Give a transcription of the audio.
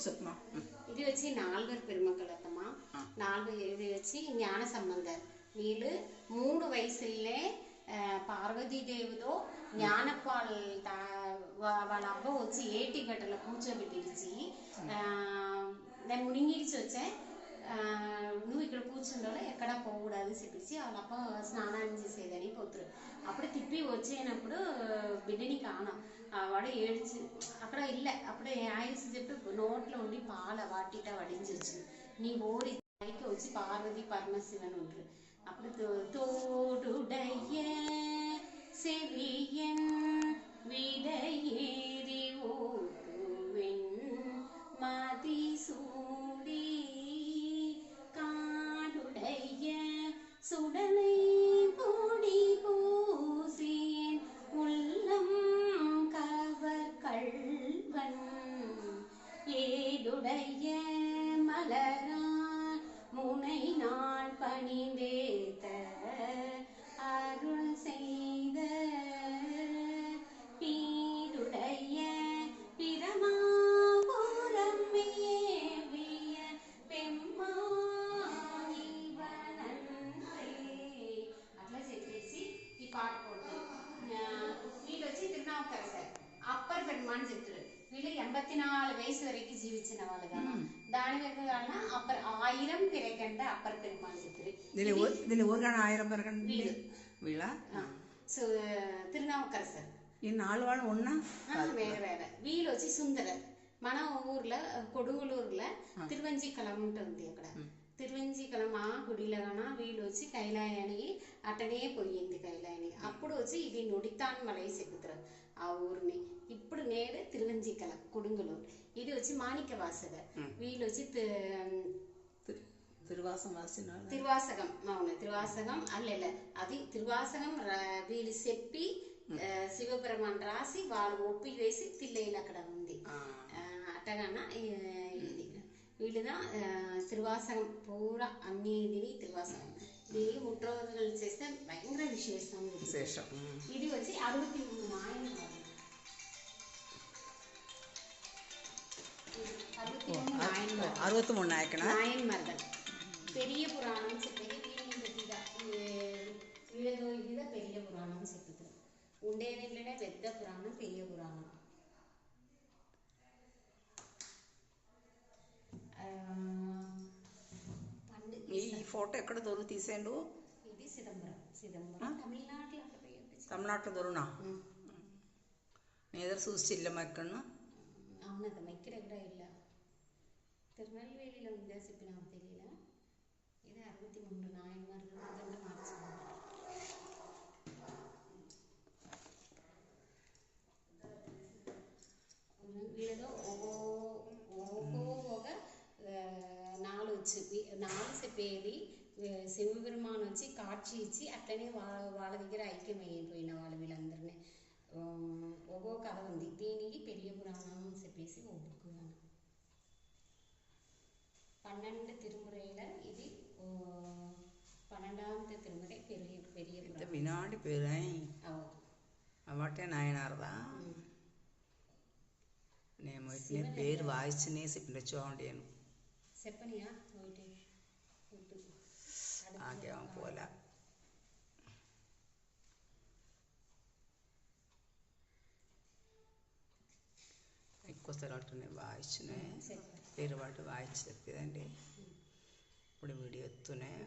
யோசிப்போம் இது வச்சு நால்வர் பெருமக்கள் அத்தம்மா நால்வர் இது வச்சு ஞான சம்பந்தர். வீடு மூணு வயசுலே பார்வதி தேவதோ ஞானப்பால் த அவள் அப்போ வச்சு ஏட்டி கட்டில் பூச்சை விட்டுடுச்சு நான் முழுங்கிடுச்சு வச்சேன். నువ్వు ఇక్కడ కూర్చుండాలో ఎక్కడా పోకూడదు చెప్పేసి వాళ్ళప్ప స్నానాన్ని చేసేదని పోతురు అప్పుడు తిప్పి వచ్చేనప్పుడు బిడ్డని కాను వాడు ఏడిచి అక్కడ ఇల్లే అప్పుడే ఆయుస్ చెప్పి నోట్లో ఉండి పాల వాటిట వడించి వచ్చింది నీ ఓరి తాయికి వచ్చి పార్వతి పరమశివన్ ఉంటారు అప్పుడు తోడుడయ్యే செவியன் விடையே చెప్పేసి ఈ పాట పోతుంది వీళ్ళు వచ్చి తిరునావుతారు సార్ అప్పర్ పెరుమాని చెప్తారు వీళ్ళు ఎంబత్తి నాలుగు వయసు వరకు జీవించిన వాళ్ళు కదా దాని వెనుక వలన అప్పర్ ఆయిరం పిరకంటే అప్పర్ పెరుమాని చెప్తారు దీని ఊ- దీని ఊరుగానే ఆయిరం పెరగండి వీళ్ళు. వీళ్ళ సో తిరునావుకర్ సార్ ఈ నాలుగు వాళ్ళు ఉన్నా ఆ, వేరే వేరే వీళ్ళు వచ్చి సుందరర్ మన ఊర్లో కొడుగులూరులో తిరువంజీకలం ఉంటుంది అక్కడ తిరువంజీకలం ఆ గుడిలోన వీళ్ళు వచ్చి కైలాయానికి అటనే పోయింది కైలాయానికి అప్పుడు వచ్చి ఇది నుడితాన్ మలై చెక్కుతారు ఆ ఊరిని ఇప్పుడు నేడు తిరువంజీకల కొడుగులూరు ఇది వచ్చి మాణిక్య వాసగర్ వీళ్ళు వచ్చి తి- తి- తిరువాసం వాసిన తిరువాసగం అవును తిరువాసగం అల్లెల అది తిరువాసగం రా- వీళ్ళు చెప్పి ఆ, శివబ్రహ్మన్ రాసి వాళ్ళు ఒప్పి వేసి తిల్లైలు అక్కడ ఉంది ఆ, అట్టగాన ఈ, ఇది వీళ్ళుదా ఆ, తిరువాసగం పూరా అన్ని తిని తిరువాసగం దీనికి ముట్ట రోజులు చేస్తే భయంకర విశేషం ఇది. విశేషం ఉమ్. ఇది వచ్చి అడుగుతి నాయన అడుగుతి నాయన అరవత్తు మూడు నాయకన నాయన్ మర్దన్ பெரிய புராணம் చెప్పేది వీళ్ళని పెట్టిద వీళ్ళదో ఇదిదా పెరియ పురాణం చెప్తుంది ఉండేదిలోనే పెద్ద పురాణం ఫోటో ఎక్కడ దొరుకు తీసేండు ఇది సిదంబరం సిదంబరం తమిళనాటిలో తమిళనాటిలో దొరునా നേതർ സൂക്ഷിച്ചില്ലമ്മ ഇക്കണ്ണ അമ്മത്തെ മൈക്കിടെ എവിടെ ഇല്ല തിരുനെൽവേലിയിൽ ഉദ്ദേശിപ്പിന് അവധിയില്ല ഇത് അറുപത്തി മൂന്ന് നായന്മാർക്ക് മാർച്ച് വീടതോ నాసిపేది సింహపెరుమాన్ వచ్చి కాక్షి ఇచ్చి అట్లనే వాళ్ళ వాళ్ళ దగ్గర ఐక్యమయ్యిపోయిన వాళ్ళు వీళ్ళందరినీ ఒక్కో కథ ఉంది దీనికి పెరియ పురాణం అని చెప్పేసి ఓ బుక్ பன்னெண்டு திருமுறையில் இது பன்னெண்டாவது திருமுறை பெரிய பெரிய இந்த வினாடி பேரை அவட்டே నాయనారు నేను పేరు వాయిస్ చెప్పిన చూడండి నేను చెప్పనియా నాకేమో పోలే ఎక్కువసారి అంటున్నాయి వాయిచ్చునే పేరు వాటి వాయిచ్చి చెప్పేదండి ఇప్పుడు వీడియో ఎత్తున్నాయి